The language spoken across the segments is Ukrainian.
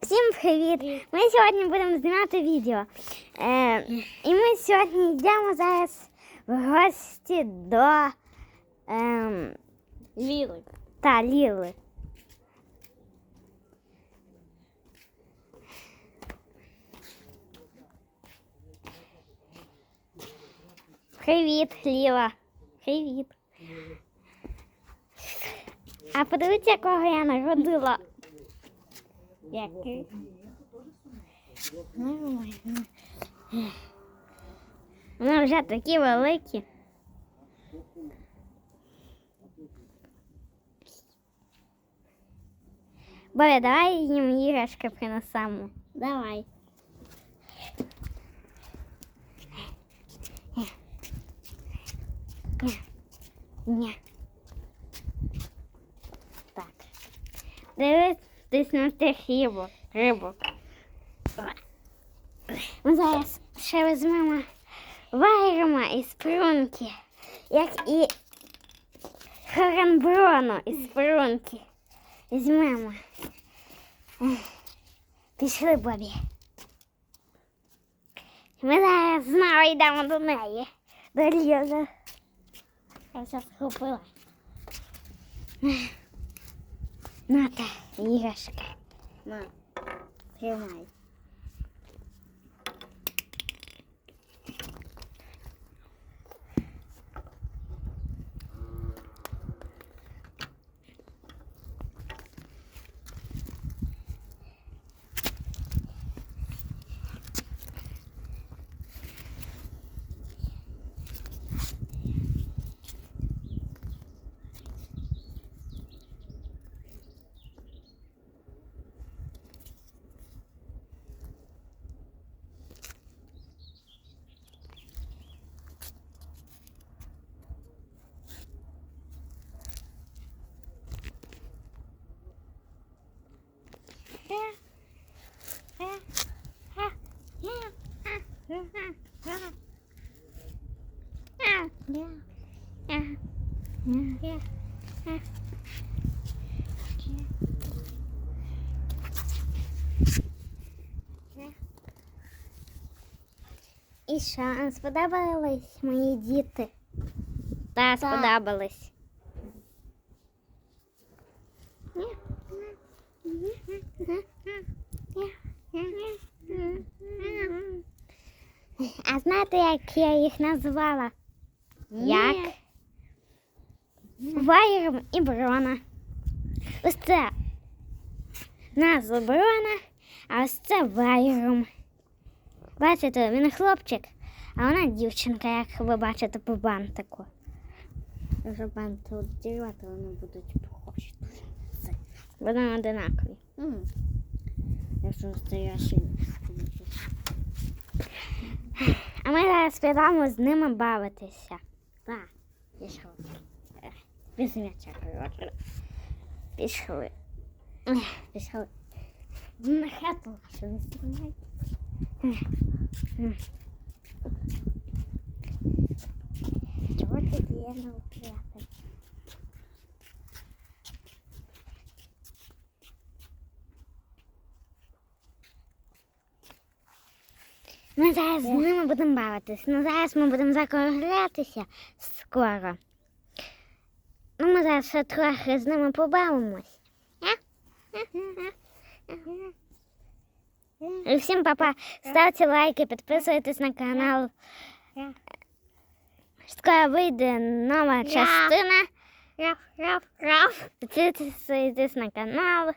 Всім привіт! Ми сьогодні будемо знімати відео. Е, і ми сьогодні йдемо зараз в гості до ем, Ліли. та Ліли. Привіт, Ліла. Привіт. А подивіться, якого я народила. Який? Нормально. Вони вже такі великі. Бабя, давай їм іграшки принесемо. Давай. Ні. Так. Дивись Тих рибок. рибок. Ми зараз ще візьмемо вайрема із прунки, як і Харанброну із прунки. Візьмемо. Пішли, Бобі. Ми зараз знову йдемо до неї. До Лізи. Я все схопила. Ната, іграшка. На. Тримай. І що, вам сподобались мої діти? Так, сподобались. А знаєте, як я їх назвала? Як? Вайром і Брона. Ось це назва Брона, а ось це Вайром. Бачите, він хлопчик, а вона дівчинка, як ви бачите по бантику. Якщо банти відділати, вони будуть похожі. Вони одинакові. Якщо стоящий. А ми зараз підемо з ними бавитися. Так. Пішов. Без м'яча, коротше. Пішли. Пішли. На хату що не стрімай. Чого ти є на укріпи? Ми зараз з ними будемо бавитись. Ну зараз ми будемо закруглятися скоро. Ну, ми зараз ще трохи з ними побавимось. І всім папа, ставте лайки, підписуйтесь на канал. Скоро вийде нова частина. Підписуйтесь на канал.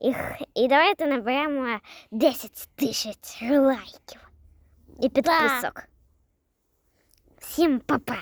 І, і давайте наберемо 10 тисяч лайків і підписок. Всім па-па!